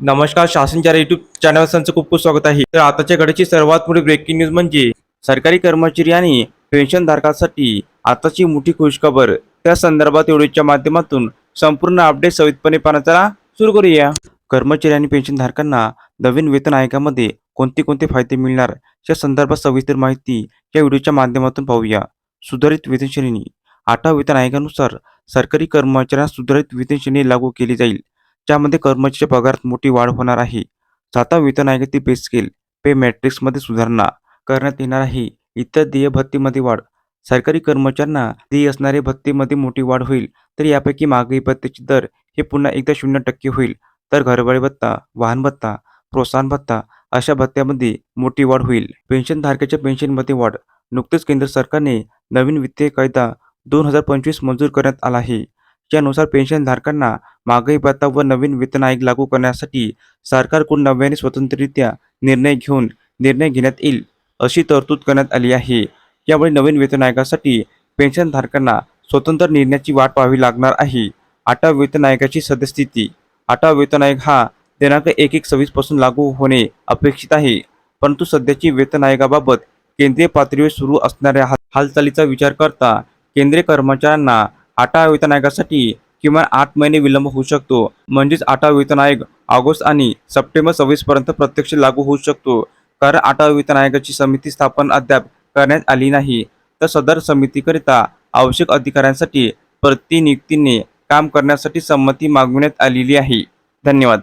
नमस्कार शासनच्या YouTube channel संचं खूप खूप स्वागत आहे. तर आताच्या घडीची सर्वात मोठी ब्रेकिंग न्यूज म्हणजे सरकारी कर्मचारी आणि पेन्शनधारकांसाठी आताची मोठी खुशखबर. त्या संदर्भात व्हिडिओच्या माध्यमातून संपूर्ण अपडेट सवितपणे पाहण्याचा सुरू करूया. कर्मचारी आणि पेन्शनधारकांना नवीन वेतन आयोगामध्ये कोणते कोणते फायदे मिळणार या संदर्भात सविस्तर माहिती या व्हिडिओच्या माध्यमातून पाहूया. सुधारित वेतन श्रेणी आठव्या वेतन आयोगानुसार सरकारी कर्मचाऱ्यांना सुधारित वेतन श्रेणी लागू केली जाईल. ज्यामध्ये कर्मचाऱ्याच्या पगारात मोठी वाढ होणार आहे. जाता वेतन आयोगातील पे स्केल पे मॅट्रिक्समध्ये सुधारणा करण्यात येणार आहे. इतर देय भत्तीमध्ये वाढ सरकारी कर्मचाऱ्यांना देय असणारे भत्तीमध्ये मोठी वाढ होईल तर यापैकी मागणी भत्त्याची दर हे पुन्हा एकदा शून्य टक्के होईल. तर घरभाडे भत्ता वाहन भत्ता प्रोत्साहन भत्ता अशा भत्त्यामध्ये मोठी वाढ होईल. पेन्शनधारकाच्या पेन्शनमध्ये वाढ नुकतेच केंद्र सरकारने नवीन वित्तीय कायदा दोन हजार पंचवीस मंजूर करण्यात आला आहे. यानुसार पेन्शनधारकांना महागाई भत्ता व नवीन वेतन आयोग लागू करण्यासाठी सरकारकडून नव्याने स्वतंत्ररित्या निर्णय घेऊन निर्णय घेण्यात येईल अशी तरतूद करण्यात आली आहे. यामुळे नवीन वेतन आयोगासाठी पेन्शनधारकांना स्वतंत्र निर्णयाची वाट पाहावी लागणार आहे. आठव्या वेतन आयोगाची सद्यस्थिती. आठवा वेतन आयोग हा दिनांक एक एक सव्वीसपासून लागू होणे अपेक्षित आहे परंतु सध्याची वेतन आयोगाबाबत केंद्रीय पातळीवर सुरू असणाऱ्या हालचालीचा विचार करता केंद्रीय कर्मचाऱ्यांना आटा वेतन आयोगासाठी किमान आठ महिने विलंब होऊ शकतो. म्हणजेच आटा वेतन आयोग ऑगस्ट आणि सप्टेंबर सव्वीस पर्यंत प्रत्यक्ष लागू होऊ शकतो. कारण आटा वेतन आयोगाची समिती स्थापन अद्याप करण्यात आली नाही. तर सदर समितीकरिता आवश्यक अधिकाऱ्यांसाठी प्रतिनियुक्तीने काम करण्यासाठी संमती मागविण्यात आलेली आहे. धन्यवाद.